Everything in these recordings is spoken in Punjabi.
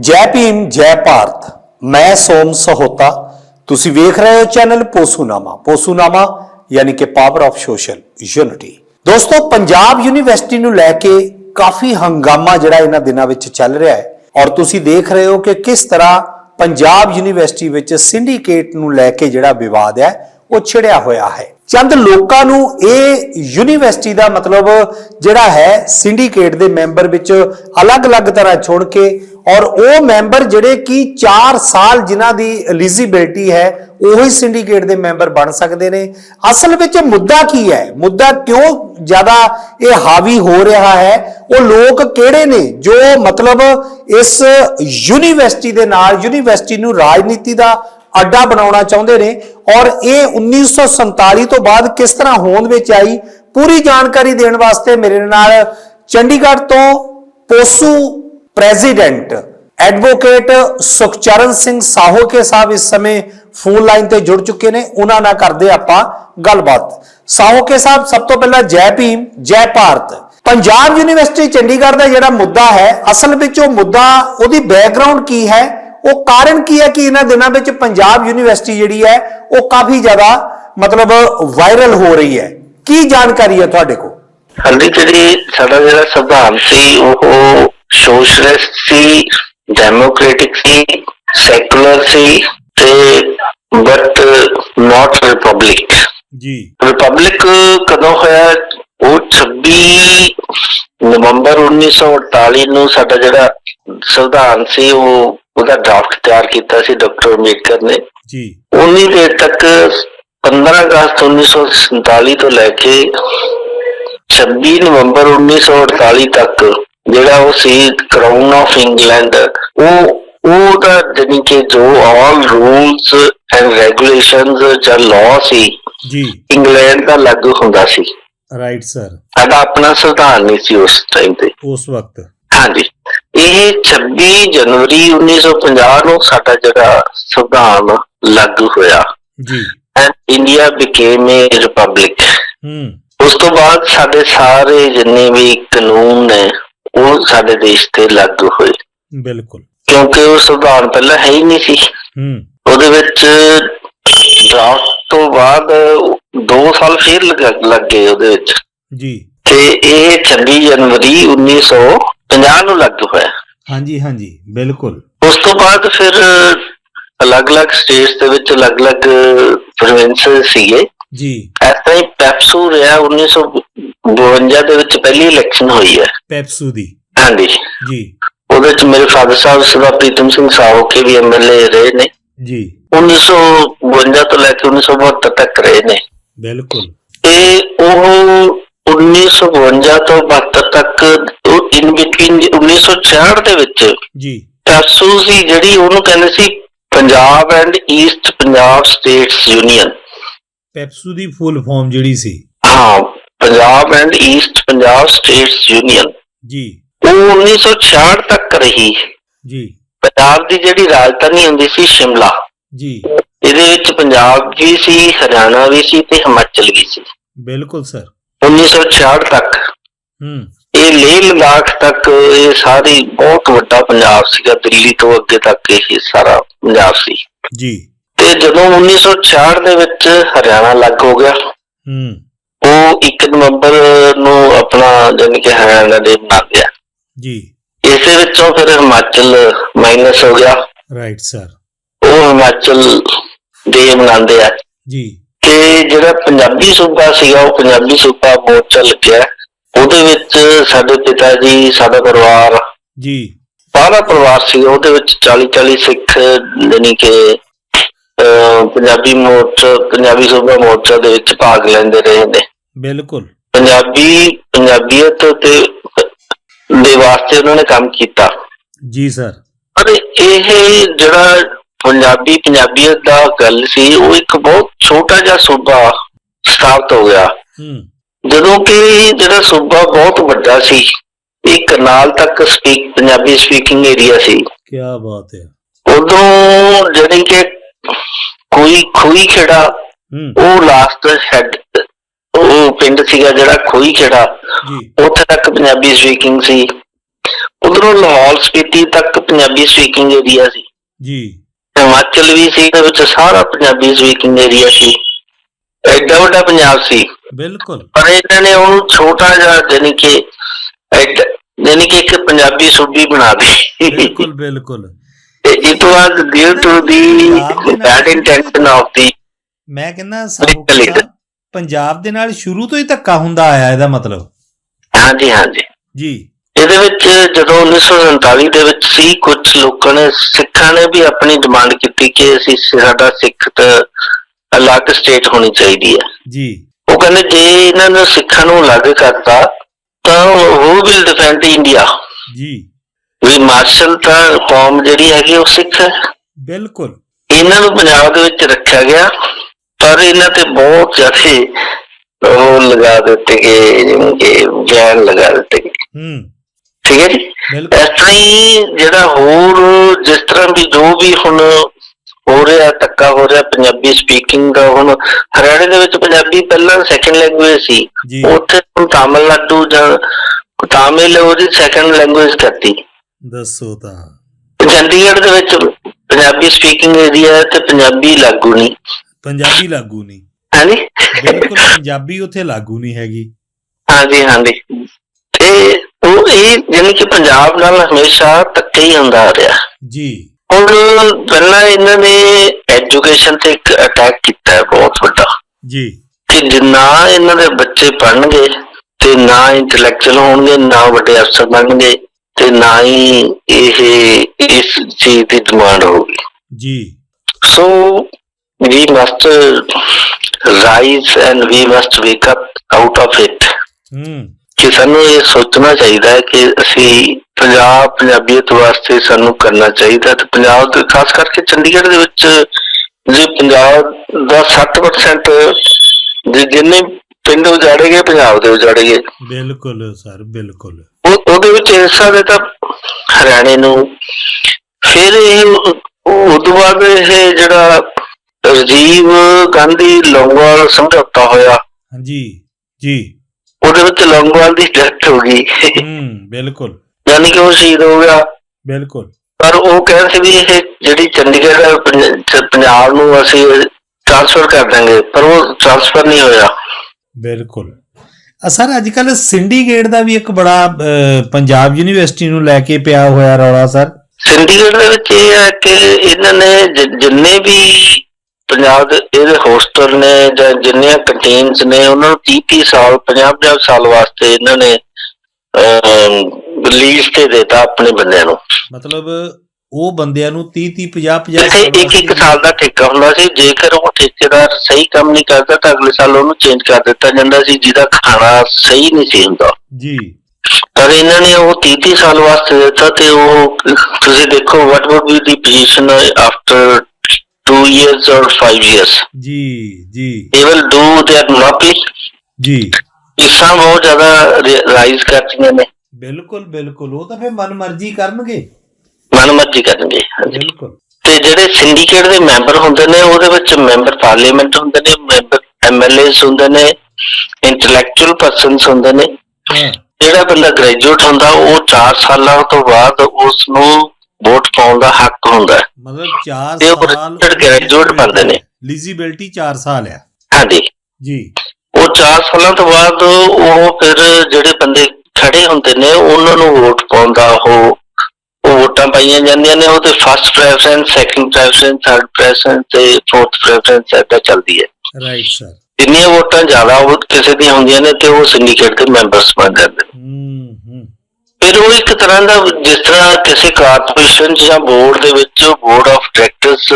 ਜੈ ਭੀਮ, ਜੈ ਭਾਰਤ, ਮੈਂ ਸੋਮ ਸਹੋਤਾ। ਤੁਸੀਂ ਵੇਖ ਰਹੇ ਹੋ ਚੈਨਲ ਪੋਸੂਨਾਮਾ। ਪੋਸੂਨਾਮਾ ਯਾਨੀ ਕਿ ਪਾਵਰ ਆਫ ਸੋਸ਼ਲ ਯੂਨਿਟੀ ਦੋਸਤੋ, ਪੰਜਾਬ ਯੂਨੀਵਰਸਿਟੀ ਨੂੰ ਲੈ ਕੇ ਕਾਫੀ ਹੰਗਾਮਾ ਜਿਹੜਾ ਇਹਨਾਂ ਦਿਨਾਂ ਵਿੱਚ ਚੱਲ ਰਿਹਾ ਹੈ। ਔਰ ਤੁਸੀਂ ਦੇਖ ਰਹੇ ਹੋ ਕਿ ਕਿਸ ਤਰ੍ਹਾਂ ਪੰਜਾਬ ਯੂਨੀਵਰਸਿਟੀ ਵਿੱਚ ਸਿੰਡੀਕੇਟ ਨੂੰ ਲੈ ਕੇ ਜਿਹੜਾ ਵਿਵਾਦ ਹੈ ਉਹ ਛਿੜਿਆ ਹੋਇਆ ਹੈ। ਚੰਦ, ਲੋਕਾਂ ਨੂੰ ਇਹ ਯੂਨੀਵਰਸਿਟੀ ਦਾ ਮਤਲਬ ਜਿਹੜਾ ਹੈ ਸਿੰਡੀਕੇਟ ਦੇ ਮੈਂਬਰ ਵਿੱਚ ਅਲੱਗ-ਅਲੱਗ ਤਰ੍ਹਾਂ ਛੋੜ ਕੇ ਔਰ ਉਹ ਮੈਂਬਰ ਜਿਹੜੇ ਕਿ 4 ਸਾਲ ਜਿਨ੍ਹਾਂ ਦੀ ਐਲੀਜੀਬਿਲਟੀ ਹੈ, ਉਹੀ ਸਿੰਡੀਕੇਟ ਦੇ ਮੈਂਬਰ ਬਣ ਸਕਦੇ ਨੇ। ਅਸਲ ਵਿੱਚ ਮੁੱਦਾ ਕੀ ਹੈ? ਮੁੱਦਾ ਕਿਉਂ ਜ਼ਿਆਦਾ ਇਹ ਹਾਵੀ ਹੋ ਰਿਹਾ ਹੈ? ਉਹ ਲੋਕ ਕਿਹੜੇ ਨੇ ਜੋ ਮਤਲਬ ਇਸ ਯੂਨੀਵਰਸਿਟੀ ਦੇ ਨਾਲ, ਯੂਨੀਵਰਸਿਟੀ ਨੂੰ ਰਾਜਨੀਤੀ ਦਾ ਅੱਡਾ ਬਣਾਉਣਾ ਚਾਹੁੰਦੇ ਨੇ ਔਰ ਇਹ 1947 ਤੋਂ ਬਾਅਦ ਕਿਸ ਤਰ੍ਹਾਂ ਹੋਂਦ ਵਿੱਚ ਆਈ? ਪੂਰੀ ਜਾਣਕਾਰੀ ਦੇਣ ਵਾਸਤੇ ਮੇਰੇ ਨਾਲ ਚੰਡੀਗੜ੍ਹ ਤੋਂ ਪੋਸੂ ਪ੍ਰੈਜ਼ੀਡੈਂਟ ਐਡਵੋਕੇਟ ਸੁਖਚਰਨ ਸਿੰਘ ਸਾਹੋਕੇ ਸਾਹਿਬ ਇਸ ਸਮੇਂ ਫੋਨ ਲਾਈਨ ਤੇ ਜੁੜ ਚੁੱਕੇ ਨੇ। ਉਹਨਾਂ ਨਾਲ ਕਰਦੇ ਆਪਾਂ ਗੱਲਬਾਤ। ਸਾਹੋਕੇ ਸਾਹਿਬ, ਸਭ ਤੋਂ ਪਹਿਲਾਂ ਜੈ ਭੀਮ, ਜੈ ਭਾਰਤ। ਪੰਜਾਬ ਯੂਨੀਵਰਸਿਟੀ ਚੰਡੀਗੜ੍ਹ ਦਾ ਜਿਹੜਾ ਮੁੱਦਾ ਹੈ, ਅਸਲ ਵਿੱਚ ਉਹ ਮੁੱਦਾ, ਉਹਦੀ ਬੈਕਗ੍ਰਾਉਂਡ ਕੀ ਹੈ? ਉਹ ਕਾਰਨ ਕੀ ਹੈ ਕਿ ਇਹਨਾਂ ਦਿਨਾਂ ਵਿੱਚ ਪੰਜਾਬ ਯੂਨੀਵਰਸਿਟੀ ਜਿਹੜੀ ਹੈ ਉਹ ਕਾਫੀ ਜ਼ਿਆਦਾ ਮਤਲਬ ਵਾਇਰਲ ਹੋ ਰਹੀ ਹੈ। ਕੀ ਜਾਣਕਾਰੀ ਹੈ ਤੁਹਾਡੇ ਕੋਲ? ਹਾਲੀ ਜਿਹੜੀ ਸਾਡਾ ਜਿਹੜਾ ਸੰਵਿਧਾਨ ਸੀ ਉਹ ਸੋਸ਼ਲਿਸਟ ਸੀ ਡੈਮੋਕ੍ਰੈਟਿਕ ਸੀ ਸੈਕੂਲਰ ਸੀ ਤੇ ਬਟ ਨਾਟ ਰਿਪਬਲਿਕ ਜੀ। ਰਿਪਬਲਿਕ ਕਦੋਂ ਹੋਇਆ ਉਹ 26 ਨਵੰਬਰ 1948 ਨੂੰ ਸਾਡਾ ਜਿਹੜਾ ਸੰਵਿਧਾਨ ਸੀ ਉਹ ਉਹਦਾ ਡਰਾਫਟ ਤਿਆਰ ਕੀਤਾ ਸੀ ਡਾਕਟਰ ਅੰਬੇਡਕਰ ਨੇ। ਜੀ। ਉਨੀ ਦੇਰ ਤੱਕ 15 ਅਗਸਤ 1947 ਤੋਂ ਲੈ ਕੇ 26 ਨਵੰਬਰ 1948 ਤੱਕ ਜਿਹੜਾ ਉਹ ਸੀ ਕਰਾਊਨ ਆਫ ਇੰਗਲੈਂਡ ਉਹ ਉਹਦਾ ਜਾਣੀ ਕਿ ਜੋ ਆਲ ਰੂਲਸ ਐਂਡ ਰੈਗੂਲੇਸ਼ਨਸ ਜਾਂ ਲਾਅ ਸੀ ਜੀ। ਇੰਗਲੈਂਡ ਦਾ ਲਾਗੂ ਹੁੰਦਾ ਸੀ। ਰਾਈਟ ਸਰ ਸਾਡਾ ਆਪਣਾ ਸੰਵਿਧਾਨ ਨਹੀਂ ਸੀ ਉਸ ਟਾਈਮ ਤੇ। ਉਸ ਵਕਤ। ਹਾਂਜੀ। ਇਹ 26 ਜਨਵਰੀ 1950 ਨੂੰ ਸਾਡਾ ਜਿਹੜਾ ਸੰਵਿਧਾਨ ਲਾਗੂ ਹੋਇਆ। ਜੀ। And India became a republic ਹੂੰ। ਉਸ ਤੋਂ ਬਾਅਦ ਸਾਡੇ ਸਾਰੇ ਜਿੰਨੇ ਵੀ ਕਾਨੂੰਨ ਨੇ ਉਹ ਸਾਡੇ ਦੇਸ਼ ਤੇ ਲਾਗੂ ਹੋਏ। ਬਿਲਕੁਲ। ਕਿਉਂਕਿ ਉਹ ਸੰਵਿਧਾਨ ਪਹਿਲਾਂ ਹੈ ਹੀ ਨਹੀਂ ਸੀ। ਹੂੰ। ਉਹਦੇ ਵਿੱਚ ਡਰਾਫਟ ਤੋਂ ਬਾਅਦ 2 ਸਾਲ ਫੇਰ ਲੱਗ ਗਏ ਉਹਦੇ ਵਿੱਚ। ਜੀ। ਤੇ ਇਹ 26 ਜਨਵਰੀ 1950 ਨੂੰ ਲਾਗੂ ਹੋਇਆ। ਹਾਂਜੀ ਹਾਂਜੀ ਬਿਲਕੁਲ। ਉਸ ਤੋਂ ਬਾਅਦ ਫਿਰ ਅਲੱਗ-ਅਲੱਗ ਸਟੇਟਸ ਦੇ ਵਿੱਚ ਅਲੱਗ-ਅਲੱਗ ਪ੍ਰੋਵਿੰਸਸ ਸੀਗੇ। ਜੀ। ਤਰ੍ਹਾਂ ਹੀ ਪੈਪਸੂ ਰਿਹਾ 1952 ਦੇ ਵਿੱਚ ਪਹਿਲੀ ਇਲੈਕਸ਼ਨ ਹੋਈ ਹੈ। ਪੈਪਸੂ ਦੀ। ਹਾਂਜੀ। ਜੀ। ਉਹਦੇ ਵਿੱਚ ਮੇਰੇ ਫਾਦਰ ਸਾਹਿਬ ਸਦਾ ਪ੍ਰੀਤਮ ਸਿੰਘ ਸਾਹੋਕੇ ਵੀ ਐਮਐਲਏ ਰਹੇ ਨੇ। ਜੀ। 1952 ਤੋਂ ਲੈ ਕੇ 1972 ਤੱਕ ਰਹੇ ਨੇ। ਬਿਲਕੁਲ। ਤੇ ਉਹ 1952 ਤੋਂ 72 ਤੱਕ ਇਨ ਬਿਟਵੀਨ 1966 ਦੇ ਵਿੱਚ ਜੀ। ਪੈਪਸੂ ਸੀ ਜਿਹੜੀ ਉਹਨੂੰ ਕਹਿੰਦੇ ਸੀ Punjab and east Punjab states union PEPSU the full form ਜਿਹੜੀ ਸੀ। ਹਾਂ Punjab and east Punjab states union ਜੀ। ਉਹ 1966 ਤੱਕ ਰਹੀ। ਜੀ। ਪੰਜਾਬ ਦੀ ਜਿਹੜੀ ਰਾਜਧਾਨੀ ਹੁੰਦੀ ਸੀ ਸ਼ਿਮਲਾ। ਜੀ। ਇਹਦੇ ਵਿੱਚ ਪੰਜਾਬ ਵੀ ਸੀ ਹਰਿਆਣਾ ਵੀ ਸੀ ਤੇ ਹਿਮਾਚਲ ਵੀ ਸੀ। ਬਿਲਕੁਲ ਸਰ। 1966 ਤੱਕ। ਹੂੰ। ਇਹ ਲੇਹ ਲਦਾਖ ਤੱਕ ਇਹ ਸਾਰੀ ਬਹੁਤ ਵੱਡਾ ਪੰਜਾਬ ਸੀਗਾ। ਦਿੱਲੀ ਤੋਂ ਅੱਗੇ ਤੱਕ ਇਹ ਸਾਰਾ ਪੰਜਾਬ ਸੀ। ਜੀ। ਤੇ ਜਦੋਂ 1966 ਦੇ ਵਿੱਚ ਹਰਿਆਣਾ ਲੱਗ ਹੋ ਗਿਆ। ਹੂੰ। ਉਹ 1 ਨਵੰਬਰ ਨੂੰ ਆਪਣਾ ਜਾਣੀ ਕਿ ਹਰਿਆਣਾ ਦੇ ਬਣਾ ਲਿਆ ਜੀ। ਇਸੇ ਵਿੱਚੋਂ ਫਿਰ ਹਿਮਾਚਲ ਮਾਈਨਸ ਹੋ ਗਿਆ। ਰਾਈਟ ਸਰ ਉਹ ਹਿਮਾਚਲ ਦੇ ਬਣਾਉਂਦੇ ਆ। ਜੀ। ਤੇ ਜਿਹੜਾ ਪੰਜਾਬੀ ਸੂਬਾ ਸੀਗਾ ਉਹ ਪੰਜਾਬੀ ਸੂਬਾ ਮੋਰਚਾ ਲੱਗਿਆ ਉਹਦੇ ਵਿੱਚ ਸਾਡੇ ਪਿਤਾ ਜੀ ਸਾਡਾ ਪਰਿਵਾਰ ਜੀ। ਸਾਰਾ ਪਰਿਵਾਰ ਸੀ ਉਹਦੇ ਵਿੱਚ 40 40 ਸਿੱਖ ਜਾਣੀ ਕਿ ਪੰਜਾਬੀ ਮੋਰਚਾ ਪੰਜਾਬੀ ਸੂਬਾ ਮੋਰਚਾ ਦੇ ਵਿੱਚ ਭਾਗ ਲੈਂਦੇ ਰਹੇ ਨੇ। ਬਿਲਕੁਲ। ਪੰਜਾਬੀ ਪੰਜਾਬੀਅਤ ਤੇ ਦੇ ਵਾਸਤੇ ਉਹਨਾਂ ਨੇ ਕੰਮ ਕੀਤਾ। ਜੀ ਸਰ। ਪਰ ਇਹ ਜਿਹੜਾ ਪੰਜਾਬੀ ਪੰਜਾਬੀਅਤ ਦਾ ਗੱਲ ਸੀ ਉਹ ਇੱਕ ਬਹੁਤ ਛੋਟਾ ਜਿਹਾ ਸੂਬਾ ਸਥਾਪਿਤ ਹੋ ਗਿਆ। ਜਦੋਂ ਕਿ ਜਿਹੜਾ ਸੂਬਾ ਬਹੁਤ ਵੱਡਾ ਸੀ ਇਹ ਕਰਨਾਲ ਤੱਕ ਸਪੀਕ ਪੰਜਾਬੀ ਸਪੀਕਿੰਗ ਏਰੀਆ ਸੀ। ਕੀ ਬਾਤ ਹੈ। ਉਦੋਂ ਜਿਹੜੀ ਕਿ ਕੋਈ ਖੂਈ ਖੇੜਾ ਉਹ ਲਾਸਟ ਹੈਡ ਉਹ ਪਿੰਡ ਸੀਗਾ ਜਿਹੜਾ ਖੋਈ ਖੇੜਾ। ਉੱਥੇ ਤੱਕ ਪੰਜਾਬੀ ਸਪੀਕਿੰਗ ਸੀ। ਉਧਰੋਂ ਲਾਹੌਰ ਸਪੀਤੀ ਤੱਕ ਪੰਜਾਬੀ ਸਪੀਕਿੰਗ ਏਰੀਆ ਸੀ। ਜੀ। ਹਿਮਾਚਲ ਵੀ ਸੀ ਦੇ ਵਿੱਚ ਸਾਰਾ ਪੰਜਾਬੀ ਸਪੀਕਿੰਗ ਏਰੀਆ ਸੀ। ਐਡਾ ਵੱਡਾ ਪੰਜਾਬ ਸੀ। ਬਿਲਕੁਲ। ਪਰ ਇਹਨਾਂ ਨੇ ਉਹਨੂੰ ਛੋਟਾ ਜਿਹਾ ਜਾਨੀ ਕਿ ਜਾਨੀ ਕਿ ਇੱਕ ਪੰਜਾਬੀ ਸੂਬੀ ਬਣਾ ਦਿੱਤੀ। ਬਿਲਕੁਲ ਬਿਲਕੁਲ। It was due to the bad intention of the ਮੈਂ ਕਹਿੰਦਾ. ਸਾਹਿਬ, ਪੰਜਾਬ ਦੇ ਨਾਲ ਸ਼ੁਰੂ ਤੋਂ ਹੀ ਧੱਕਾ ਹੁੰਦਾ ਆਇਆ ਇਹਦਾ ਮਤਲਬ। ਹਾਂਜੀ ਹਾਂਜੀ। ਜੀ। ਇਹਦੇ ਵਿੱਚ ਜਦੋਂ 1947 ਦੇ ਵਿੱਚ ਸੀ ਕੁਝ ਲੋਕਾਂ ਨੇ ਸਿੱਖਾਂ ਨੇ ਵੀ ਆਪਣੀ ਡਿਮਾਂਡ ਕੀਤੀ ਕਿ ਅਸੀਂ ਸਾਡਾ ਸਿੱਖ ਤੇ ਅਲੱਗ ਸਟੇਟ ਹੋਣੀ ਚਾਹੀਦੀ ਹੈ। ਜੀ। ਉਹ ਕਹਿੰਦੇ ਜੇ ਇਹਨਾਂ ਨੂੰ ਸਿੱਖਾਂ ਨੂੰ ਅਲੱਗ ਕਰਤਾ ਤਾਂ ਉਹ ਵਿਲ ਡਿਫੈਂਡ ਇੰਡੀਆ ਜੀ। ਵੀ ਮਾਰਸ਼ਲ ਤਾਂ ਕੌਮ ਜਿਹੜੀ ਹੈਗੀ ਉਹ ਸਿੱਖ ਹੈ। ਬਿਲਕੁਲ। ਇਹਨਾਂ ਨੂੰ ਪੰਜਾਬ ਦੇ ਵਿੱਚ ਰੱਖਿਆ ਗਿਆ ਪਰ ਇਹਨਾਂ ਤੇ ਬਹੁਤ ਜ਼ਿਆਦਾ ਉਹ ਲਗਾ ਦਿੱਤੇ ਗਏ ਜਿਵੇਂ ਕਿ ਬੈਨ ਲਗਾ ਦਿੱਤੇ ਗਏ। ਹੂੰ। ਠੀਕ ਹੈ ਜੀ? ਇਸ ਤਰ੍ਹਾਂ ਹੀ ਜਿਹੜਾ ਹੋਰ ਜਿਸ ਤਰ੍ਹਾਂ ਵੀ ਜੋ ਵੀ ਹੁਣ ਹੋ ਰਿਹਾ ਧੱਕਾ ਹੋ ਰਿਹਾ ਪੰਜਾਬੀ ਸਪੀਕਿੰਗ ਦਾ ਹੁਣ ਹਰਿਆਣੇ ਦੇ ਵਿੱਚ ਪੰਜਾਬੀ ਪਹਿਲਾਂ ਸੈਕੰਡ ਲੈਂਗੁਏਜ ਸੀ। ਉੱਥੇ ਤਾਮਿਲਨਾਡੂ ਜਾਂ ਤਾਮਿਲ ਉਹਦੀ ਸੈਕੰਡ ਲੈਂਗੁਏਜ ਕਰਤੀ। ਦੱਸੋ ਤਾਂ। ਚੰਡੀਗੜ੍ਹ ਦੇ ਵਿੱਚ ਪੰਜਾਬੀ ਸਪੀਕਿੰਗ ਏਰੀਆ ਹੈ ਤੇ ਪੰਜਾਬੀ ਲਾਗੂ ਨਹੀਂ। ਪੰਜਾਬੀ ਲਾਗੂ ਨਹੀਂ। ਹਾਂਜੀ? ਬਿਲਕੁਲ ਪੰਜਾਬੀ ਉੱਥੇ ਲਾਗੂ ਨਹੀਂ ਹੈਗੀ। ਹਾਂਜੀ ਹਾਂਜੀ। ਤੇ ਉਹ ਇਹ ਜਾਨੀ ਕਿ ਪੰਜਾਬ ਨਾਲ ਹਮੇਸ਼ਾ ਧੱਕਾ ਹੀ ਹੁੰਦਾ ਆ ਰਿਹਾ। ਜੀ। ਹੁਣ ਪਹਿਲਾਂ ਇਹਨਾਂ ਨੇ ਐਜੂਕੇਸ਼ਨ ਤੇ ਇੱਕ ਅਟੈਕ ਕੀਤਾ ਹੈ ਬਹੁਤ ਵੱਡਾ। ਜੀ। ਕਿ ਜਿੰਨਾ ਇਹਨਾਂ ਦੇ ਬੱਚੇ ਪੜ੍ਹਨਗੇ ਤੇ ਨਾ ਇੰਟੈਲੈਕਚੁਅਲ ਹੋਣਗੇ ਨਾ ਵੱਡੇ ਅਫਸਰ ਬਣਨਗੇ ਤੇ ਨਾ ਹੀ ਇਹ ਇਸ ਚੀਜ਼ ਦੀ ਡਿਮਾਂਡ ਹੋਊਗੀ। ਜੀ। So we must uh, rise and we must wake up out of it. ਕਿ ਸਾਨੂੰ ਇਹ ਸੋਚਣਾ ਚਾਹੀਦਾ ਹੈ ਕਿ ਅਸੀਂ ਪੰਜਾਬ ਪੰਜਾਬੀਅਤ ਵਾਸਤੇ ਸਾਨੂੰ ਕਰਨਾ ਚਾਹੀਦਾ ਤੇ ਪੰਜਾਬ ਦੇ ਖਾਸ ਕਰਕੇ ਚੰਡੀਗੜ੍ਹ ਦੇ ਵਿੱਚ ਜੇ ਪੰਜਾਬ ਦਾ 60% ਜੇ ਜਿੰਨੇ ਪਿੰਡ ਉਜਾੜੇ ਗਏ ਪੰਜਾਬ ਦੇ ਉਜਾੜੇ ਗਏ। ਬਿਲਕੁਲ ਸਰ ਬਿਲਕੁਲ। ਉਹ ਉਹਦੇ ਵਿੱਚ ਹਿੱਸਾ ਦਿੱਤਾ ਹਰਿਆਣੇ ਨੂੰ ਫਿਰ ਇਹ ਤੋਂ ਬਾਅਦ ਇਹ ਜਿਹੜਾ ਰਾਜੀਵ ਗਾਂਧੀ ਲੌਂਗੋਵਾਲ ਸਮਝੌਤਾ ਹੋਇਆ। ਹਾਂਜੀ ਜੀ। ਉਹਦੇ ਵਿੱਚ ਲੌਂਗੋਵਾਲ ਦੀ ਡੈਥ ਹੋ ਗਈ। ਹੂੰ ਬਿਲਕੁਲ। ਯਾਨੀ ਕਿ ਉਹ ਸ਼ਹੀਦ ਹੋ ਗਿਆ। ਬਿਲਕੁਲ। ਪਰ ਉਹ ਕਹਿੰਦੇ ਸੀ ਵੀ ਇਹ ਜਿਹੜੀ ਚੰਡੀਗੜ੍ਹ ਪੰਜਾਬ ਨੂੰ ਅਸੀਂ ਟ੍ਰਾਂਸਫਰ ਕਰ ਦਾਂਗੇ ਪਰ ਉਹ ਟ੍ਰਾਂਸਫਰ ਨਹੀਂ ਹੋਇਆ। ਬਿਲਕੁਲ। ਅ, ਸਰ ਅੱਜ ਕੱਲ ਸਿੰਡੀਕੇਟ ਦਾ ਵੀ ਇੱਕ ਬੜਾ ਪੰਜਾਬ ਯੂਨੀਵਰਸਿਟੀ ਨੂੰ ਲੈ ਕੇ ਪਿਆ ਹੋਇਆ ਰੌਲਾ ਸਰ। ਸਿੰਡੀਕੇਟ ਦੇ ਵਿੱਚ ਇਹ ਹੈ ਕਿ ਇਹਨਾਂ ਨੇ ਜਿੰਨੇ ਵੀ ਪੰਜਾਬ ਦੇ ਇਹਦੇ ਹੋਸਟਲ ਨੇ ਜਾਂ ਜਿੰਨੀਆਂ ਕੰਟੀਨਸ ਨੇ ਉਹਨਾਂ ਨੂੰ 30 30 ਸਾਲ 50 50 ਸਾਲ ਵਾਸਤੇ ਇਹਨਾਂ ਨੇ ਲੀਜ਼ ਤੇ ਦਿੱਤਾ ਆਪਣੇ ਬੰਦਿਆਂ ਨੂੰ। ਮਤਲਬ ਉਹ ਬੰਦਿਆਂ ਨੂੰ 30 30 50 50 ਜਿੱਥੇ ਇੱਕ ਇੱਕ ਸਾਲ ਦਾ ਠੇਕਾ ਹੁੰਦਾ ਸੀ। ਜੇਕਰ ਉਹ ਠੇਕੇਦਾਰ ਸਹੀ ਕੰਮ ਨਹੀਂ ਕਰਦਾ ਤਾਂ ਅਗਲੇ ਸਾਲ ਉਹਨੂੰ ਚੇਂਜ ਕਰ ਦਿੱਤਾ ਜਾਂਦਾ ਸੀ ਜਿਹਦਾ ਖਾਣਾ ਸਹੀ ਨਹੀਂ ਸੀ ਹੁੰਦਾ। ਜੀ। ਪਰ ਇਹਨਾਂ ਨੇ ਉਹ 30 30 ਸਾਲ ਵਾਸਤੇ ਦਿੱਤਾ ਤੇ ਉਹ ਤੁਸੀਂ ਦੇਖੋ what would be the position after 2 years or 5 years ਜੀ ਜੀ। They will do their monopoly ਜੀ। ਫੀਸਾਂ ਬਹੁਤ ਜ਼ਿਆਦਾ ਰਾਈਜ਼ ਕਰਤੀਆਂ ਨੇ। ਬਿਲਕੁਲ ਬਿਲਕੁਲ। ਉਹ ਤਾਂ ਫਿਰ ਮਨਮਰਜ਼ੀ ਕਰਨਗੇ। ਮਨਮਰਜ਼ੀ ਕਰਨਗੇ ਹਾਂਜੀ। ਬਿਲਕੁਲ। ਤੇ ਜਿਹੜੇ ਸਿੰਡੀਕੇਟ ਦੇ ਮੈਂਬਰ ਹੁੰਦੇ ਨੇ ਉਹਦੇ ਵਿੱਚ ਮੈਂਬਰ ਪਾਰਲੀਮੈਂਟ ਹੁੰਦੇ ਨੇ ਮੈਂਬਰ ਐਮਐਲਏਸ ਹੁੰਦੇ ਨੇ ਇੰਟੈਲੈਕਚੁਅਲ ਪਰਸਨਸ ਹੁੰਦੇ ਨੇ। ਹਾਂ। ਜਿਹੜਾ ਬੰਦਾ ਗ੍ਰੈਜੂਏਟ ਹੁੰਦਾ ਉਹ 4 ਸਾਲਾਂ ਤੋਂ ਬਾਅਦ ਉਸ ਨੂੰ ਵੋਟ ਪਾਉਣ ਦਾ ਹੱਕ ਹੁੰਦਾ ਹੈ। ਮਤਲਬ 4 ਤੇ ਉਹ ਸਾਲ registered graduate ਬਣਦੇ ਨੇ। ਐਲੀਜੀਬਿਲਟੀ 4 ਸਾਲ ਆ ਹਾਂਜੀ। ਜੀ। ਉਹ 4 ਸਾਲਾਂ ਤੋਂ ਬਾਅਦ ਉਹ ਫਿਰ ਜਿਹੜੇ ਬੰਦੇ ਖੜੇ ਹੁੰਦੇ ਨੇ ਉਹਨਾਂ ਨੂੰ ਵੋਟ ਪਾਉਂਦਾ ਉਹ ਉਹ ਵੋਟਾਂ ਪਾਈਆਂ ਜਾਂਦੀਆਂ ਨੇ। ਉਹ ਤੇ first preference second preference third preference ਤੇ ਫੋਰਥ ਪ੍ਰੈਫਰੈਂਸ ਏਦਾਂ ਚੱਲਦੀ ਹੈ। ਰਾਈਟ ਸਰ ਜਿੰਨੀਆਂ ਵੋਟਾਂ ਜ਼ਿਆਦਾ ਉਹ ਕਿਸੇ ਦੀਆਂ ਹੁੰਦੀਆਂ ਨੇ ਤੇ ਉਹ ਸਿੰਡੀਕੇਟ ਦੇ ਮੈਂਬਰਸ ਬਣ ਜਾਂਦੇ ਨੇ। ਫਿਰ ਉਹ ਇੱਕ ਤਰ੍ਹਾਂ ਦਾ ਜਿਸ ਤਰ੍ਹਾਂ ਕਿਸੇ ਕਾਰਪੋਰੇਸ਼ਨ ਜਾਂ ਬੋਰਡ ਦੇ ਵਿੱਚ ਬੋਰਡ ਆਫ ਡਾਇਰੈਕਟਰਸ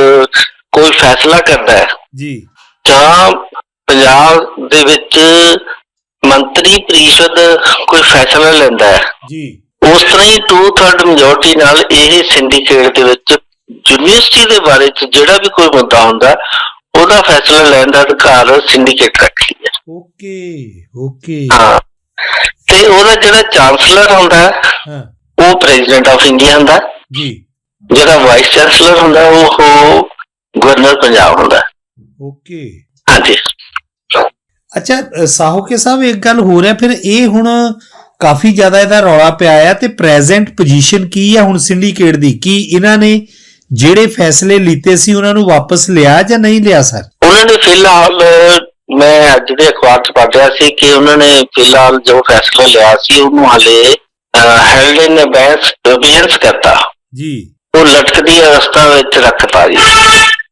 ਕੋਈ ਫੈਸਲਾ ਕਰਦਾ ਹੈ। ਜੀ। ਜਾਂ ਪੰਜਾਬ ਦੇ ਵਿੱਚ ਮੰਤਰੀ ਪ੍ਰੀਸ਼ਦ ਕੋਈ ਫੈਸਲਾ ਲੈਂਦਾ ਹੈ। ਜੀ। ਉਸ ਤਰ੍ਹਾਂ ਹੀ 2/3 ਮੈਜੋਰਟੀ ਨਾਲ ਇਹ ਸਿੰਡੀਕੇਟ ਦੇ ਵਿੱਚ ਯੂਨੀਵਰਸਿਟੀ ਦੇ ਬਾਰੇ ਚ ਜਿਹੜਾ ਵੀ ਕੋਈ ਮੁੱਦਾ ਹੁੰਦਾ ਉਹਦਾ ਫੈਸਲਾ ਲੈਣ ਦਾ ਅਧਿਕਾਰ ਸਿੰਡੀਕੇਟ ਰੱਖਦੀ ਹੈ ਓਕੇ ਓਕੇ। ਹਾਂ। ਤੇ ਉਹਦਾ ਜਿਹੜਾ ਚਾਂਸਲਰ ਹੁੰਦਾ ਹੈ, ਉਹ ਪ੍ਰੈਜ਼ੀਡੈਂਟ ਆਫ ਇੰਡੀਆ ਹੁੰਦਾ। ਜੀ। ਜਿਹੜਾ ਵਾਈਸ ਚਾਂਸਲਰ ਹੁੰਦਾ ਉਹ ਗਵਰਨਰ ਪੰਜਾਬ ਹੁੰਦਾ। ਓਕੇ। ਹਾਂਜੀ। ਅੱਛਾ ਸਾਹੋਕੇ ਸਾਹਿਬ ਇੱਕ ਗੱਲ ਹੋ ਰਿਹਾ ਫਿਰ ਇਹ ਹੁਣ ਕਾਫੀ ਜ਼ਿਆਦਾ ਇਹਦਾ ਰੌਲਾ ਪਿਆ ਆ ਤੇ ਪ੍ਰੈਜ਼ੈਂਟ ਪੋਜੀਸ਼ਨ ਕੀ ਆ ਹੁਣ ਸਿੰਡੀਕੇਟ ਦੀ? ਕੀ ਇਹਨਾਂ ਨੇ ਜਿਹੜੇ ਫੈਸਲੇ ਲਿੱਤੇ ਸੀ ਉਹਨਾਂ ਨੂੰ ਵਾਪਸ ਲਿਆ ਜਾਂ ਨਹੀਂ ਲਿਆ ਸਰ? ਉਹਨਾਂ ਨੇ ਫਿਲਹਾਲ ਮੈਂ ਅੱਜ ਦੇ ਅਖਬਾਰ 'ਚ ਪੜ੍ਹ ਰਿਹਾ ਸੀ ਕਿ ਉਹਨਾਂ ਨੇ ਫਿਲਹਾਲ ਜੋ ਫੈਸਲਾ ਲਿਆ ਸੀ ਉਹਨੂੰ ਹਲੇ ਹੈਲਡ ਇਨ ਅਬੈਂਸ ਅਬੇਂਸ ਕਰਤਾ। ਜੀ। ਉਹ ਲਟਕਦੀ ਅਵਸਥਾ ਵਿੱਚ ਰੱਖਤਾ ਜੀ।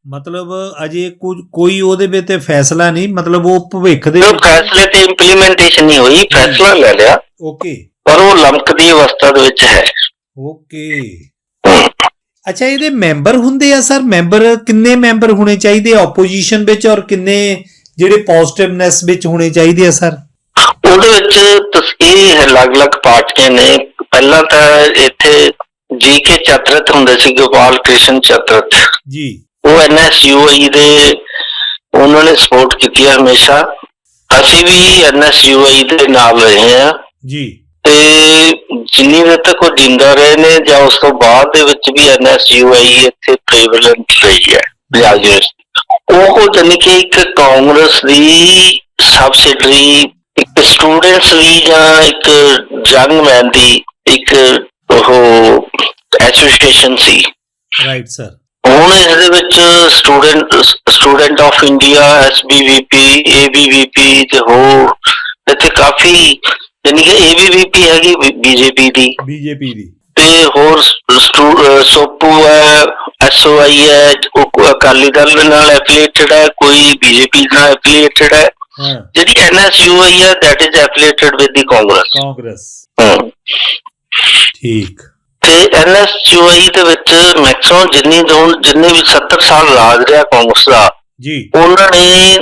ਮਤਲਬ ਅਜੇ ਕੁਝ ਕੋਈ ਉਹਦੇ ਵਿੱਚ ਤੇ ਫੈਸਲਾ ਨਹੀਂ ਮਤਲਬ ਉਹ ਭਵਿੱਖ ਦੇ ਉਹ ਫੈਸਲੇ ਤੇ ਇੰਪਲੀਮੈਂਟੇਸ਼ਨ ਨਹੀਂ ਹੋਈ ਫੈਸਲਾ ਲੈ ਲਿਆ। ਓਕੇ। ਪਰ ਉਹ ਲਮਕਦੀ ਅਵਸਥਾ ਦੇ ਵਿੱਚ ਹੈ। ਓਕੇ। ਅੱਛਾ ਇਹਦੇ ਮੈਂਬਰ ਹੁੰਦੇ ਆ ਸਰ? ਮੈਂਬਰ ਕਿੰਨੇ ਮੈਂਬਰ ਹੋਣੇ ਚਾਹੀਦੇ ਆ ਆਪੋਜੀਸ਼ਨ ਵਿੱਚ ਔਰ ਕਿੰਨੇ ਜਿਹੜੇ ਪੋਜ਼ਿਟਿਵਨੈਸ ਵਿੱਚ ਹੋਣੇ ਚਾਹੀਦੇ ਆ ਸਰ? ਉਹਦੇ ਵਿੱਚ ਤਸ- ਇਹ ਅਲੱਗ-ਅਲੱਗ ਪਾਰਟੀਆਂ ਨੇ। ਪਹਿਲਾਂ ਤਾਂ ਇੱਥੇ ਜੀ ਕੇ ਚਤਰਥ ਹੁੰਦੇ ਸੀ ਗੋਪਾਲ ਕ੍ਰਿਸ਼ਨ ਚਤਰਥ। ਜੀ। ਉਹ ਐਨਐਸਯੂਆਈ ਦੇ ਉਹਨਾਂ ਨੇ ਸਪੋਰਟ ਕੀਤੀ ਹੈ ਹਮੇਸ਼ਾ। ਅਸੀਂ ਵੀ ਐਨਐਸਯੂਆਈ ਦੇ ਨਾਲ ਰਹੇ ਹਾਂ। ਜੀ। ਤੇ ਜਿੰਨੀ ਦੇਰ ਤੱਕ ਉਹ ਜਿੰਦਾ ਰਹੇ ਨੇ ਜਾਂ ਉਸ ਤੋਂ ਬਾਅਦ ਦੇ ਵਿੱਚ ਵੀ ਐਨਐਸਯੂਆਈ ਇੱਥੇ ਪ੍ਰੀਵੈਲੈਂਟ ਰਹੀ ਹੈ ਪੰਜਾਬ ਯੂਨੀਵਰਸਿਟੀ ਉਹ ਜਾਨੀ ਕਿ ਇੱਕ ਕਾਂਗਰਸ ਦੀ ਸਬਸਿਡਰੀ ਇੱਕ ਸਟੂਡੈਂਟਸ ਲਈ ਜਾਂ ਇੱਕ ਯੰਗ ਮੈਨ ਦੀ ਇੱਕ ਉਹ ਐਸੋਸੀਏਸ਼ਨ ਸੀ। ਰਾਈਟ ਸਰ ਹੁਣ ਇਸ ਦੇ ਵਿੱਚ student student of India ਐਸਬੀਵੀਪੀ ABVP ਤੇ ਹੋਰ ਇੱਥੇ ਕਾਫੀ ਯਾਨੀ ਕਿ ਏਬੀਵੀਪੀ ਹੈਗੀ ਬੀਜੇਪੀ ਦੀ। ਬੀਜੇਪੀ ਦੀ। ਤੇ ਹੋਰ ਸਟੂ- ਸੋਪੂ ਹੈ ਐਸਓਆਈ ਹੈ ਉਹ ਕੋ- ਅਕਾਲੀ ਦਲ ਦੇ ਨਾਲ ਐਫੀਲੀਏਟਡ ਹੈ ਕੋਈ ਬੀਜੇਪੀ ਨਾਲ ਐਫੀਲੀਏਟਡ ਹੈ। ਹਾਂ। ਜਿਹੜੀ ਐਨਐਸਯੂਆਈ ਹੈ that is affiliated with the Congress Congress. ਠੀਕ। ਤੇ ਐਨਐਸਯੂਆਈ ਦੇ ਵਿੱਚ ਮੈਕਸਿਮਮ ਜਿੰਨੀ ਦੋ- ਜਿੰਨੇ ਵੀ 70 ਸਾਲ ਰਾਜ ਰਿਹਾ ਕਾਂਗਰਸ ਦਾ ਜੀ। ਉਹਨਾਂ ਨੇ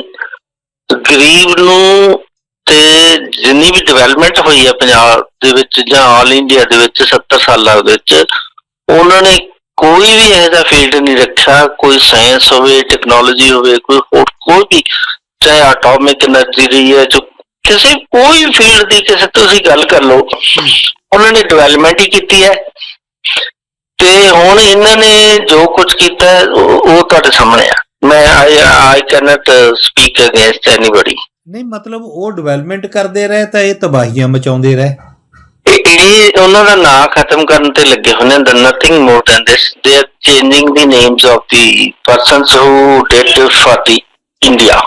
ਗਰੀਬ ਨੂੰ ਤੇ ਜਿੰਨੀ ਵੀ ਡਿਵੈਲਪਮੈਂਟ ਹੋਈ ਹੈ ਪੰਜਾਬ ਦੇ ਵਿੱਚ ਜਾਂ ਆਲ ਇੰਡੀਆ ਦੇ ਵਿੱਚ 70 ਸਾਲਾਂ ਦੇ ਵਿੱਚ ਉਹਨਾਂ ਨੇ ਕੋਈ ਵੀ ਐਸਾ ਫੀਲਡ ਨਹੀਂ ਰੱਖਿਆ, ਕੋਈ ਸਾਇੰਸ ਹੋਵੇ ਟੈਕਨੋਲੋਜੀ ਹੋਵੇ, ਕੋਈ ਹੋਰ, ਕੋਈ ਵੀ, ਚਾਹੇ ਐਟੋਮਿਕ એનર્ਜੀ ਦੀ ਹੈ, ਜੋ ਕਿਸੇ ਕੋਈ ਫੀਲਡ ਦੀ ਕਿਸੇ ਤੁਸੀਂ ਗੱਲ ਕਰ ਲਓ, ਉਹਨਾਂ ਨੇ ਡਿਵੈਲਪਮੈਂਟ ਹੀ ਕੀਤੀ ਹੈ। ਤੇ ਹੁਣ ਇਹਨਾਂ ਨੇ ਜੋ ਕੁਝ ਕੀਤਾ ਉਹ ਤੁਹਾਡੇ ਸਾਹਮਣੇ ਆ। ਮੈਂ I can't speak against anybody ਨਹੀਂ, ਮਤਲਬ ਉਹ ਡਿਵੈਲਪਮੈਂਟ ਕਰਦੇ ਰਹੇ ਤਾਂ ਇਹ ਤਬਾਹੀਆਂ ਮਚਾਉਂਦੇ ਰਹੇ। ਇਹ ਉਹਨਾਂ ਦਾ ਨਾਂ ਖਤਮ ਕਰਨ ਤੇ ਲੱਗੇ ਹੋਏ ਨੇ ਦ nothing more than this they are changing the names of the persons who did for the India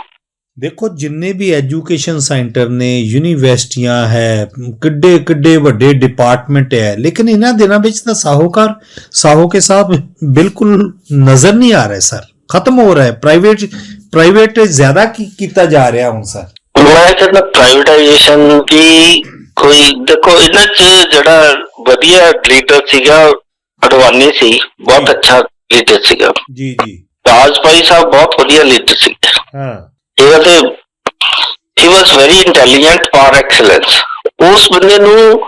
ਦੇਖੋ ਜਿੰਨੇ ਵੀ ਐਜੂਕੇਸ਼ਨ ਸੈਂਟਰ ਨੇ ਯੂਨੀਵਰਸਿਟੀਆਂ ਹੈ ਕਿੱਡੇ ਕਿੱਡੇ ਵੱਡੇ ਡਿਪਾਰਟਮੈਂਟ ਹੈ ਲੇਕਿਨ ਇਹਨਾਂ ਦਿਨਾਂ ਵਿੱਚ ਤਾਂ ਸਾਹੂਕਾਰ ਸਾਹੂਕੇ ਸਾਹਿਬ ਬਿਲਕੁਲ ਨਜ਼ਰ ਨਹੀਂ ਆ ਰਹੇ ਸਰ। ਖਤਮ ਹੋ ਰਿਹਾ ਹੈ ਪ੍ਰਾਈਵੇਟ ਪ੍ਰਾਈਵੇਟ ਜ਼ਿਆਦਾ ਕੀਤਾ ਜਾ ਰਿਹਾ ਹੁਣ ਸਰ? ਮੈਂ ਕਹਿੰਦਾ ਪ੍ਰਾਈਵੇਟਾਈਜੇਸ਼ਨ ਦੀ ਕੋਈ ਦੇਖੋ ਇਹਨਾਂ ਚ ਜਿਹੜਾ ਵਧੀਆ ਲੀਡਰ ਸੀਗਾ ਅਡਵਾਨੀ ਸੀ ਬਹੁਤ ਅੱਛਾ ਲੀਡਰ ਸੀਗਾ। ਜੀ ਜੀ। ਰਾਜਪਾਈ ਸਾਹਿਬ ਬਹੁਤ ਵਧੀਆ ਲੀਡਰ ਸੀ। ਹਾਂ। was a he was very intelligent par excellence ਉਸ ਬੰਦੇ ਨੂੰ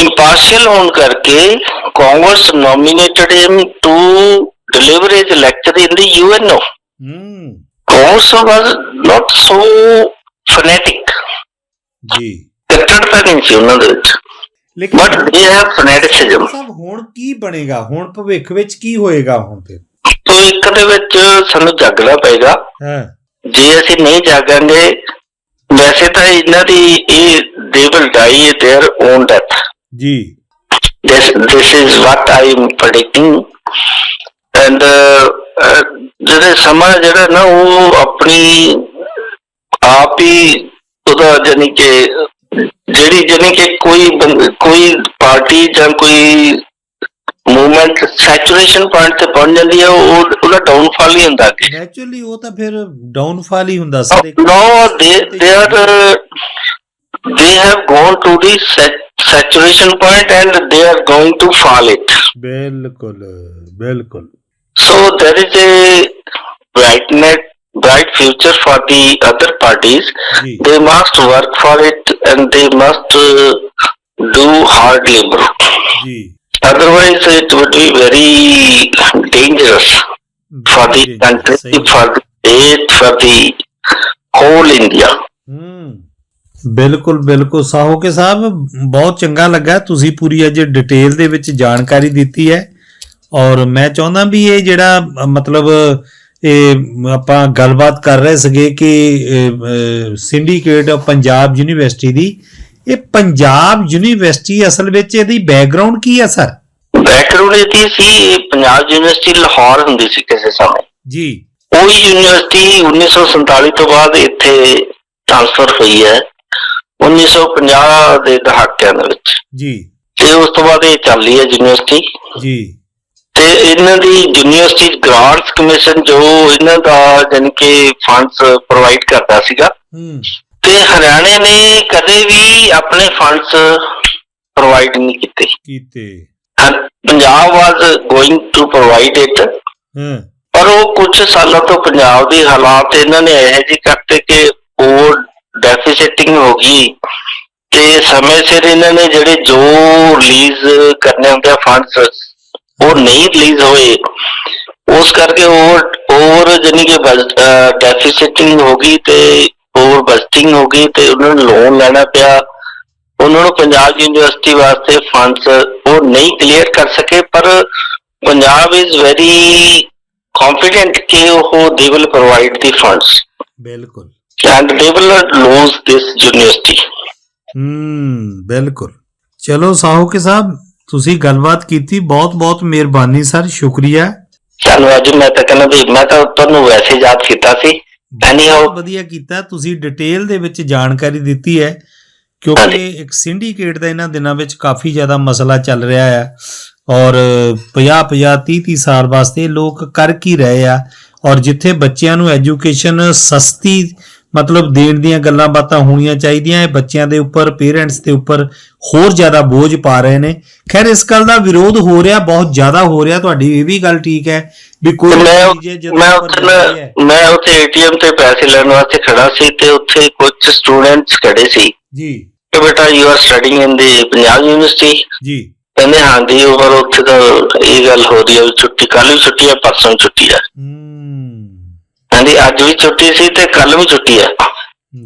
ਇੰਪਾਰਸ਼ੀਅਲ ਹੋਣ ਕਰਕੇ Congress nominated him to deliver his lecture in the UNO ਹੂੰ। Congress was not so fanatic ਜੀ। ਕੱਟੜਤਾ ਨਹੀਂ ਸੀ ਉਹਨਾਂ ਦੇ ਵਿੱਚ ਲੇਕਿਨ ਬਟ they have fanaticism ਸਾਹਿਬ ਹੁਣ ਕੀ ਬਣੇਗਾ ਹੁਣ ਭਵਿੱਖ ਵਿੱਚ ਕੀ ਹੋਏਗਾ ਹੁਣ ਫਿਰ ਤੋ ਇੱਕ ਦੇ ਵਿੱਚ ਸਾਨੂੰ ਜਾਗਣਾ ਪਏਗਾ ਹਾਂ ਜੇ ਅਸੀਂ ਨਹੀਂ ਜਾਗਾਂਗੇ ਵੈਸੇ ਤਾਂ ਇਹਨਾਂ ਦੀ ਇਹ ਦੇ will die their own death ਜੀ this this is what I am predicting and uh, uh, ਜਿਹੜੇ ਸਮਾਂ ਜਿਹੜਾ ਨਾ ਉਹ ਆਪਣੀ ਆਪ ਹੀ ਉਹਦਾ ਜਾਨੀ ਕਿ ਜਿਹੜੀ ਜਾਨੀ ਕਿ ਕੋਈ ਕੋਈ ਪਾਰਟੀ ਜਾਂ ਕੋਈ ਮੂਵਮੈਂਟ ਸੈਚੂਰੇਸ਼ਨ ਪੁਆਇੰਟ ਤੇ ਪਹੁੰਚ ਜਾਂਦੀ ਹੈ ਉਹ ਉਹਦਾ ਡਾਊਨਫਾਲ ਹੀ ਹੁੰਦਾ ਕਿ ਨੈਚੁਰਲੀ ਉਹ ਤਾਂ ਫਿਰ ਡਾਊਨਫਾਲ ਹੀ ਹੁੰਦਾ sir they they are uh, they have gone to the sat- saturation point and they are going to fall it ਬਿਲਕੁਲ ਬਿਲਕੁਲ so there is a brightness bright future for the other parties ਜੀ they must work for it and they must uh, do hard labor ਜੀ otherwise it would be very dangerous for the country ਸਹੀ for the state for the whole india ਹੂੰ ਬਿਲਕੁਲ ਬਿਲਕੁਲ ਸਾਹੋਕੇ ਸਾਹਿਬ ਬਹੁਤ ਚੰਗਾ ਲੱਗਾ ਤੁਸੀਂ ਪੂਰੀ ਅੱਜ ਡਿਟੇਲ ਦੇ ਵਿੱਚ ਜਾਣਕਾਰੀ ਦਿੱਤੀ ਹੈ ਔਰ ਮੈਂ ਚਾਹੁੰਦਾ ਵੀ ਇਹ ਜਿਹੜਾ ਅ, ਮਤਲਬ ਇਹ ਆਪਾਂ ਗੱਲਬਾਤ ਕਰ ਰਹੇ ਸੀਗੇ ਕਿ ਸਿੰਡੀਕੇਟ ਆਫ ਪੰਜਾਬ ਯੂਨੀਵਰਸਿਟੀ ਦੀ ਇਹ ਪੰਜਾਬ ਯੂਨੀਵਰਸਿਟੀ ਅਸਲ ਵਿੱਚ ਇਹਦੀ ਬੈਕਗ੍ਰਾਉਂਡ ਕੀ ਹੈ ਸਰ ਬੈਕਗ੍ਰਾਉਂਡ ਇਹਦੀ ਸੀ ਪੰਜਾਬ ਯੂਨੀਵਰਸਿਟੀ ਲਾਹੌਰ ਹੁੰਦੀ ਸੀ ਕਿਸੇ ਸਮੇਂ। ਜੀ। ਉਹ ਯੂਨੀਵਰਸਿਟੀ 1947 ਤੋਂ ਬਾਅਦ ਇੱਥੇ ਟ੍ਰਾਂਸਫਰ ਹੋਈ ਹੈ 1950 ਦੇ ਦਹਾਕਿਆਂ ਦੇ ਵਿੱਚ। ਜੀ। ਤੇ ਉਸ ਤੋਂ ਬਾਅਦ ਇਹ ਚੱਲੀ ਹੈ ਯੂਨੀਵਰਸਿਟੀ। ਜੀ। ਤੇ ਇਹਨਾਂ ਦੀ ਯੂਨੀਵਰਸਿਟੀ ਗ੍ਰਾਂਟਸ ਕਮਿਸ਼ਨ ਜੋ ਇਹਨਾਂ ਦਾ ਜਾਣੀ ਕਿ ਫੰਡਸ ਪ੍ਰੋਵਾਈਡ ਕਰਦਾ ਸੀਗਾ ਹੂੰ। ਤੇ ਹਰਿਆਣੇ ਨੇ ਕਦੇ ਵੀ ਆਪਣੇ ਫੰਡਸ ਪ੍ਰੋਵਾਈਡ ਨਹੀਂ ਕੀਤੇ। ਕੀਤੇ। Punjab was going to provide it ਹਾਂ। ਪਰ ਉਹ ਕੁਝ ਸਾਲਾਂ ਤੋਂ ਪੰਜਾਬ ਦੇ ਹਾਲਾਤ ਇਹਨਾਂ ਨੇ ਇਹੋ ਜਿਹੇ ਕਰਤੇ ਕਿ ਉਹ ਡੈਫਿਸਿਟਿੰਗ ਹੋ ਗਈ। ਤੇ ਸਮੇਂ ਸਿਰ ਇਹਨਾਂ ਨੇ ਜਿਹੜੇ ਜੋ ਰਿਲੀਜ਼ ਕਰਨੇ ਹੁੰਦੇ ਆ ਫੰਡਸ ਉਹ ਨਹੀਂ ਰਿਲੀਜ਼ ਹੋਏ ਉਸ ਕਰਕੇ ਓਵਰ ਓਵਰ ਜਾਨੀ ਕਿ ਡੈਫਿਸਿਟਿੰਗ ਹੋ ਗਈ ਤੇ ਓਵਰ ਬਸਟਿੰਗ ਹੋ ਗਈ ਤੇ ਉਹਨਾਂ ਨੂੰ ਲੋਨ ਲੈਣਾ ਪਿਆ। ਉਹਨਾਂ ਨੂੰ ਪੰਜਾਬ ਯੂਨੀਵਰਸਿਟੀ ਵਾਸਤੇ ਫੰਡਸ ਉਹ ਨਹੀਂ ਕਲੀਅਰ ਕਰ ਸਕੇ ਪਰ ਪੰਜਾਬ ਇਜ਼ ਵੈਰੀ confident ਕਿ ਉਹ they will provide the funds ਬਿਲਕੁਲ। And they will not lose this university ਹੂੰ ਬਿਲਕੁਲ। ਚਲੋ ਸਾਹੂ ਕੇ ਸਾਹਿਬ ਤੁਸੀਂ ਗੱਲਬਾਤ ਕੀਤੀ ਬਹੁਤ ਬਹੁਤ ਮਿਹਰਬਾਨੀ ਸਰ ਸ਼ੁਕਰੀਆ। ਧੰਨਵਾਦ ਜੀ ਮੈਂ ਤਾਂ ਕਹਿੰਦਾ ਵੀ ਮੈਂ ਤਾਂ ਤੁਹਾਨੂੰ ਵੈਸੇ ਯਾਦ ਕੀਤਾ ਸੀ। ਬਹੁਤ ਵਧੀਆ ਕੀਤਾ ਤੁਸੀਂ ਡਿਟੇਲ ਦੇ ਵਿੱਚ ਜਾਣਕਾਰੀ ਦਿੱਤੀ ਹੈ ਕਿਉਂਕਿ। ਇੱਕ ਸਿੰਡੀਕੇਟ ਦਾ ਇਹਨਾਂ ਦਿਨਾਂ ਵਿੱਚ ਕਾਫੀ ਜ਼ਿਆਦਾ ਮਸਲਾ ਚੱਲ ਰਿਹਾ ਹੈ ਔਰ 50 50 30 30 ਸਾਲ ਵਾਸਤੇ ਲੋਕ ਕਰ ਕੀ ਰਹੇ ਆ। ਔਰ ਜਿੱਥੇ ਬੱਚਿਆਂ ਨੂੰ ਐਜੂਕੇਸ਼ਨ ਸਸਤੀ ਮਤਲਬ ਦੇਣ ਦੀਆਂ ਗੱਲਾਂ ਬਾਤਾਂ ਹੋਣੀਆਂ ਚਾਹੀਦੀਆਂ ਇਹ ਬੱਚਿਆਂ ਦੇ ਉੱਪਰ ਪੇਰੈਂਟਸ ਦੇ ਉੱਪਰ ਹੋਰ ਜ਼ਿਆਦਾ ਬੋਝ ਪਾ ਰਹੇ ਨੇ। ਖੈਰ ਇਸ ਗੱਲ ਦਾ ਵਿਰੋਧ ਹੋ ਰਿਹਾ ਬਹੁਤ ਜ਼ਿਆਦਾ ਹੋ ਰਿਹਾ ਤੁਹਾਡੀ ਇਹ ਵੀ ਗੱਲ ਠੀਕ ਹੈ ਵੀ ਕੋਈ ਤੇ ਮੈਂ ਹੈ ਮੈਂ ਉੱਥੇ ਹੈ। ਏਟੀਐਮ ਤੇ ਪੈਸੇ ਲੈਣ ਵਾਸਤੇ ਖੜਾ ਸੀ ਤੇ ਉੱਥੇ ਕੁਝ ਸਟੂਡੈਂਟਸ ਖੜੇ ਸੀ। ਜੀ। ਕਿ ਬੇਟਾ you are studying in the Punjab university ਜੀ। ਕਹਿੰਦੇ ਹਾਂਜੀ ਉਹ ਪਰ ਉੱਥੇ ਤਾਂ ਇਹ ਗੱਲ ਹੋ ਰਹੀ ਹੈ ਛੁੱਟੀ ਕੱਲ ਵੀ ਛੁੱਟੀ ਹੈ ਪਰਸੋਂ ਛੁੱਟੀ ਹੈ। ਹੂੰ। ਹਾਂਜੀ ਅੱਜ ਵੀ ਛੁੱਟੀ ਸੀ ਤੇ ਕੱਲ ਵੀ ਛੁੱਟੀ ਹੈ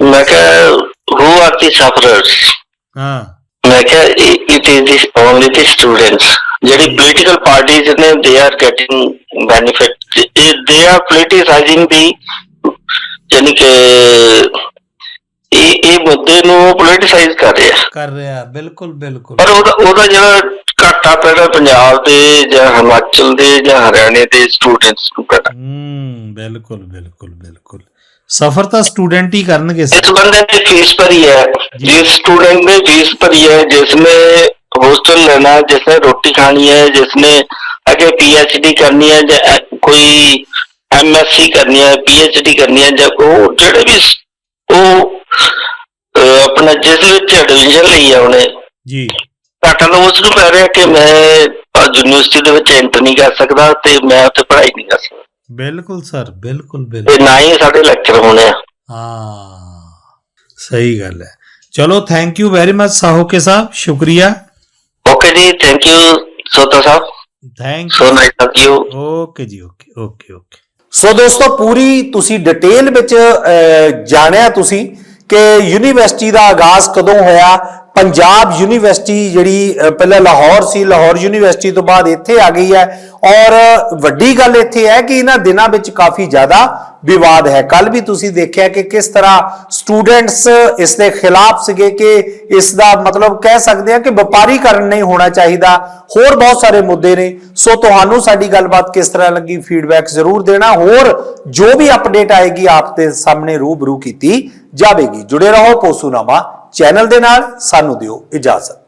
ਮੈਂ ਕਿਹਾ who are the sufferers? ਹਾਂ। ਮੈਂ ਕਿਹਾ it is this only the students ਜਿਹੜੀ ਪੋਲੀਟੀਕਲ ਪਾਰਟੀਜ਼ ਨੇ they are getting benefit they are politicizing the ਯਾਨੀ ਕਿ ਇਹ ਇਹ ਮੁੱਦੇ ਨੂੰ ਪੋਲਿਟਿਸਾਈਜ਼ ਕਰ ਰਿਹਾ। ਕਰ ਰਿਹਾ ਬਿਲਕੁਲ ਬਿਲਕੁਲ। ਪਰ ਉਹਦਾ ਉਹਦਾ ਜਿਹੜਾ ਘਾਟਾ ਪੈਣਾ ਪੰਜਾਬ ਦੇ ਜਾਂ ਹਿਮਾਚਲ ਦੇ ਜਾਂ ਹਰਿਆਣੇ ਦੇ ਸਟੂਡੈਂਟਸ ਨੂੰ ਪੈਣਾ ਹੂੰ ਬਿਲਕੁਲ ਬਿਲਕੁਲ ਬਿਲਕੁਲ। ਸਫਰ ਤਾਂ ਸਟੂਡੈਂਟ ਹੀ ਕਰਨਗੇ ਇਸ ਬੰਦੇ ਦੀ ਫੀਸ ਭਰੀ ਹੈ। ਜਿਸ ਸਟੂਡੈਂਟ ਨੇ ਫੀਸ ਭਰੀ ਹੈ ਜਿਸ ਨੇ ਹੋਸਟਲ ਲੈਣਾ ਜਿਸ ਨੇ ਰੋਟੀ ਖਾਣੀ ਹੈ ਜਿਸ ਨੇ ਅਗੇ ਡੀ ਕਰਨੀ ਹੈ ਜਾਂ ਕੋਈ ਸੀ ਕਰਨੀ ਹੈ ਡੀ ਕਰਨੀ ਹੈ ਜਾਂ ਉਹ ਜਿਹੜੇ ਵੀ ਉਹ ਆਪਣਾ ਜਿਸ ਵਿੱਚ ਐਡਮਿਸ਼ਨ ਲਈ ਹੈ ਉਹਨੇ। ਜੀ। ਤਾਂ ਉਸ ਨੂੰ ਪੈ ਰਿਹਾ ਕਿ ਮੈਂ ਯੂਨੀਵਰਸਿਟੀ ਦੇ ਵਿੱਚ ਐਂਟਰ ਨਹੀਂ ਕਰ ਸਕਦਾ ਤੇ ਮੈਂ ਉੱਥੇ ਪੜ੍ਹਾਈ ਨਹੀਂ ਕਰ ਸਕਦਾ। ਬਿਲਕੁਲ ਸਰ ਬਿਲਕੁਲ ਤੇ ਬਿਲਕੁਲ। ਨਾ ਹੀ ਸਾਡੇ ਲੈਕਚਰ ਹੋਣੇ ਆ। ਹਾਂ ਸਹੀ ਗੱਲ ਹੈ। ਚਲੋ ਥੈਂਕ ਯੂ ਵੈਰੀ ਮਚ ਸਾਹੋਕੇ ਸਾਹਿਬ ਸ਼ੁਕਰੀਆ। ਓਕੇ ਜੀ ਥੈਂਕ ਯੂ ਸੋਤਾ ਸਾਹਿਬ। Thank so nice of you okay ਜੀ ਓਕੇ ਓਕੇ ਓਕੇ ਸੋ ਦੋਸਤੋ, ਪੂਰੀ ਤੁਸੀਂ ਡਿਟੇਲ ਵਿੱਚ ਜਾਣਿਆ ਤੁਸੀਂ ਕਿ ਯੂਨੀਵਰਸਿਟੀ ਦਾ ਆਗਾਜ਼ ਕਦੋਂ ਹੋਇਆ? ਪੰਜਾਬ ਯੂਨੀਵਰਸਿਟੀ ਜਿਹੜੀ ਪਹਿਲਾਂ ਲਾਹੌਰ ਸੀ, ਲਾਹੌਰ ਯੂਨੀਵਰਸਿਟੀ ਤੋਂ ਬਾਅਦ ਇੱਥੇ ਆ ਗਈ ਹੈ। ਔਰ ਵੱਡੀ ਗੱਲ ਇੱਥੇ ਹੈ ਕਿ ਇਹਨਾਂ ਦਿਨਾਂ ਵਿੱਚ ਕਾਫੀ ਜ਼ਿਆਦਾ ਵਿਵਾਦ ਹੈ। ਕੱਲ ਵੀ ਤੁਸੀਂ ਦੇਖਿਆ ਕਿ ਕਿਸ ਤਰ੍ਹਾਂ ਸਟੂਡੈਂਟਸ ਇਸ ਦੇ ਖਿਲਾਫ ਸੀਗੇ ਕਿ ਇਸ ਦਾ ਮਤਲਬ ਕਹਿ ਸਕਦੇ ਆ ਕਿ ਵਪਾਰੀਕਰਨ ਨਹੀਂ ਹੋਣਾ ਚਾਹੀਦਾ। ਹੋਰ ਬਹੁਤ ਸਾਰੇ ਮੁੱਦੇ ਨੇ। ਸੋ ਤੁਹਾਨੂੰ ਸਾਡੀ ਗੱਲਬਾਤ ਕਿਸ ਤਰ੍ਹਾਂ ਲੱਗੀ? ਫੀਡਬੈਕ ਜ਼ਰੂਰ ਦੇਣਾ। ਹੋਰ ਜੋ ਵੀ ਅਪਡੇਟ ਆਏਗੀ ਆਪ ਦੇ ਸਾਹਮਣੇ ਰੂਬਰੂ ਕੀਤੀ ਜਾਵੇਗੀ। ਜੁੜੇ ਰਹੋ ਪੋਸੂਨਾਮਾ ਚੈਨਲ ਦੇ ਨਾਲ। ਸਾਨੂੰ ਦਿਓ ਇਜਾਜ਼ਤ।